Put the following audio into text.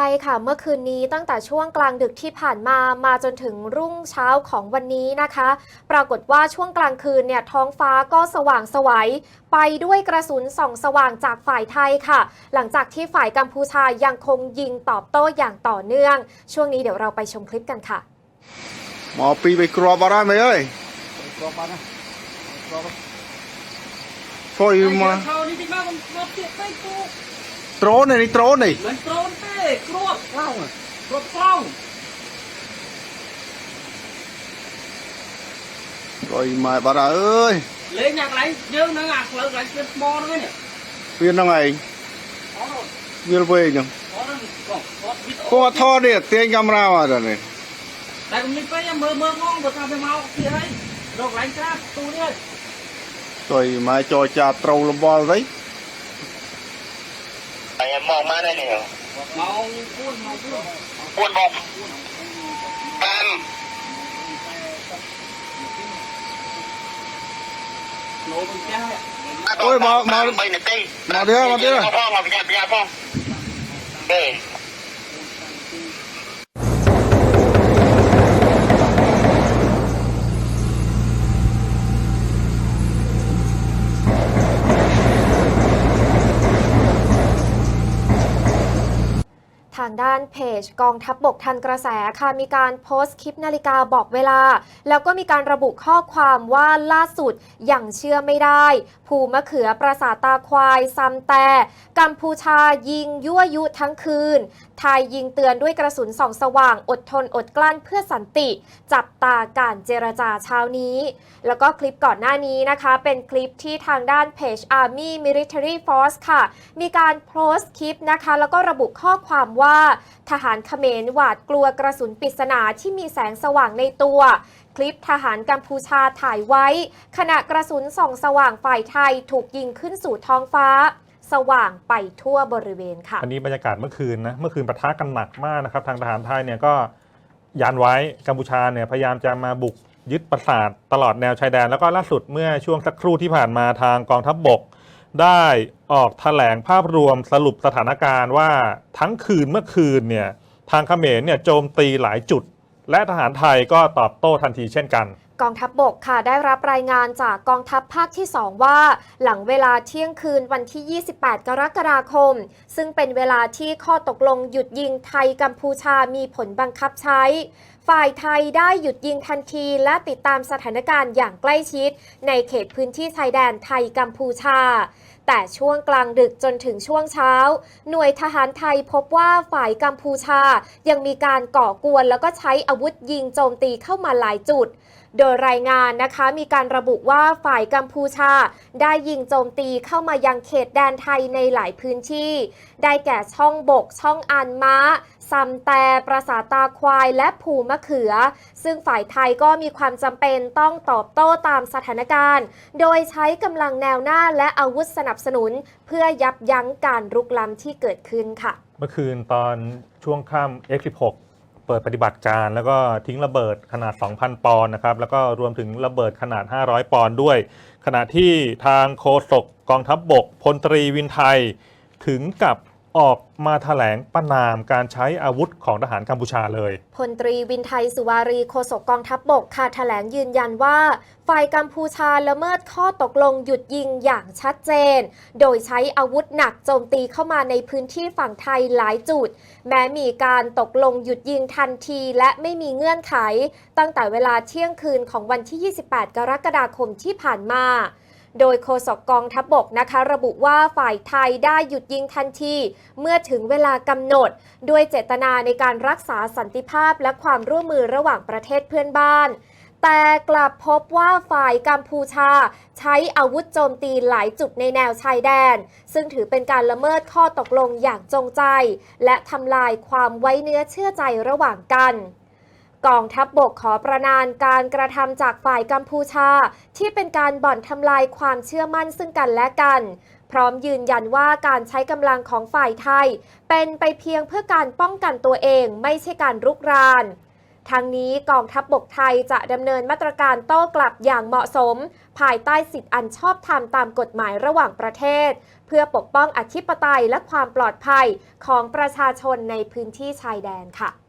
ใช่ค่ะ เมื่อคืนนี้ตั้งแต่ช่วงกลางดึกที่ผ่านมามาจนถึงรุ่งเช้าของวันนี้นะคะ ปรากฏว่าช่วงกลางคืนเนี่ยท้องฟ้าก็สว่างสวัยไปด้วยกระสุนส่องสว่างจากฝ่ายไทยค่ะ หลังจากที่ฝ่ายกัมพูชายังคงยิงตอบโต้อย่างต่อเนื่อง ช่วงนี้เดี๋ยวเราไปชมคลิปกันค่ะ หมอปีไปกรอบอะไรไหมเอ้ยกรอบอะไรช่วยมา កខ្ញុំគ្រាប់ទៀតពេកពូ ដ្រូននេះដ្រូននេះ មិនដ្រូនទេគ្រាប់ខ្លោងគ្រាប់ខ្លោង អុយម៉ែបាត់ហើយអើយ លេងអ្នកកន្លែងយើងហ្នឹងអាផ្លូវកន្លែងស្គៀនថ្មហ្នឹងនេះ វាហ្នឹងឯង អត់ វាលវែងហ្នឹង អត់ហ្នឹងបងអត់វីដេ គួរ អូ ថតនេះទាញកាមេរ៉ាមកដល់នេះ តែខ្ញុំនេះពេកមើលមើលងងបើថាវាមកទៀតហើយរកកន្លែងក្រាបទូនេះហើយ អុយម៉ែចរចាត្រូវលំបល់ទៅ ไอ้ มองมาได้เลยมองพูดมองพูดพูดบอกตามโอ้ยมามาไปเนี่ยเต้มาเด้อมาเด้อพ่อมาไปกันไปกันพ่อเด้ ด้านเพจกองทัพบบกทันกระแสค่ะมีการโพสต์คลิปนาฬิกาบอกเวลา แล้วก็มีการระบุข้อความว่าล่าสุดอย่างเชื่อไม่ได้ ภูมะเขือประสาทตาควายซัมแต่กัมพูชายิงยั่วยุทั้งคืน ไทยยิงเตือนด้วยกระสุนส่องสว่างอดทนอดกลั้นเพื่อสันติ จับตาการเจรจาเช้านี้ แล้วก็คลิปก่อนหน้านี้นะคะ เป็นคลิปที่ทางด้านเพจ Army Military Force ค่ะ มีการโพสต์คลิปนะคะ แล้วก็ระบุข้อความว่าทหารเขมรหวาดกลัวกระสุนปริศนาที่มีแสงสว่างในตัว คลิปทหารกัมพูชาถ่ายไว้ ขณะกระสุนส่องสว่างฝ่ายไทยถูกยิงขึ้นสู่ท้องฟ้า สว่างไปทั่วบริเวณค่ะอันนี้บรรยากาศเมื่อคืนนะเมื่อคืนปะทะกันหนักมากนะครับ ทางทหารไทยเนี่ยก็ยันไว้กัมพูชาเนี่ยพยายามจะมาบุกยึดปราสาทตลอดแนวชายแดน แล้วก็ล่าสุดเมื่อช่วงสักครู่ที่ผ่านมาทางกองทัพบบกได้ ออกแถลงภาพรวมสรุปสถานการณ์ว่าทั้งคืนเมื่อคืนเนี่ยทางเขมรเนี่ยโจมตีหลายจุด และทหารไทยก็ตอบโต้ทันทีเช่นกัน กองทัพบบกค่ะได้รับรายงานจากกองทัพภาคที่ 2 ว่า หลังเวลาเที่ยงคืนวันที่ 28 กรกฎาคม ซึ่งเป็นเวลาที่ข้อตกลงหยุดยิงไทยกัมพูชามีผลบังคับใช้ ฝ่ายไทยได้หยุดยิงทันทีและติดตามสถานการณ์อย่างใกล้ชิด ในเขตพื้นที่ชายแดนไทยกัมพูชา แต่ช่วงกลางดึกจนถึงช่วงเช้า หน่วยทหารไทยพบว่าฝ่ายกัมพูชายังมีการก่อกวนแล้วก็ใช้อาวุธยิงโจมตีเข้ามาหลายจุด โดยรายงานนะคะมีการระบุว่าฝ่ายกัมพูชา ได้ยิงโจมตีเข้ามายังเขตแดนไทยในหลายพื้นที่ ได้แก่ช่องบก ช่องอันม้าซัมแต่ปราสาทตาควายและภูมะเขือ ซึ่งฝ่ายไทยก็มีความจำเป็นต้องตอบโต้ตามสถานการณ์ โดยใช้กำลังแนวหน้าและอาวุธสนับสนุน เพื่อยับยั้งการรุกล้ำที่เกิดขึ้นค่ะ เมื่อคืนตอนช่วงค่ำ F16 เปิดปฏิบัติการ แล้วก็ทิ้งระเบิดขนาด 2,000 ปอนด์นะครับ แล้วก็รวมถึงระเบิดขนาด 500 ปอนด์ด้วย ขณะที่ทางโฆษกกองทัพบบกพลตรีวินไทยถึงกับ ออกมาแถลงประนามการใช้อาวุธของทหารกัมพูชาเลย พลตรีวินไทยสุวารีโฆษกกองทัพบบกค่ะแถลงยืนยันว่า ฝ่ายกัมพูชาละเมิดข้อตกลงหยุดยิงอย่างชัดเจน โดยใช้อาวุธหนักโจมตีเข้ามาในพื้นที่ฝั่งไทยหลายจุด แม้มีการตกลงหยุดยิงทันทีและไม่มีเงื่อนไข ตั้งแต่เวลาเที่ยงคืนของวันที่ 28 กรกฎาคมที่ผ่านมา โดยโฆษกกองทัพบบกนะคะ ระบุว่าฝ่ายไทยได้หยุดยิงทันที เมื่อถึงเวลากำหนด ด้วยเจตนาในการรักษาสันติภาพและความร่วมมือระหว่างประเทศเพื่อนบ้านแต่กลับพบว่าฝ่ายกัมพูชา ใช้อาวุธโจมตีหลายจุดในแนวชายแดน ซึ่งถือเป็นการละเมิดข้อตกลงอย่างจงใจ และทำลายความไว้เนื้อเชื่อใจระหว่างกัน กองทัพบบกขอประนานการกระทำจากฝ่ายกัมพูชา ที่เป็นการบ่อนทำลายความเชื่อมั่นซึ่งกันและกัน พร้อมยืนยันว่าการใช้กำลังของฝ่ายไทย เป็นไปเพียงเพื่อการป้องกันตัวเองไม่ใช่การรุกรานทางนี้กองทัพบบกไทยจะดำเนินมาตรการโต้กลับอย่างเหมาะสม ภายใต้สิทธิอันชอบธรรมตามกฎหมายระหว่างประเทศ เพื่อปกป้องอธิปไตยและความปลอดภัยของประชาชนในพื้นที่ชายแดนค่ะ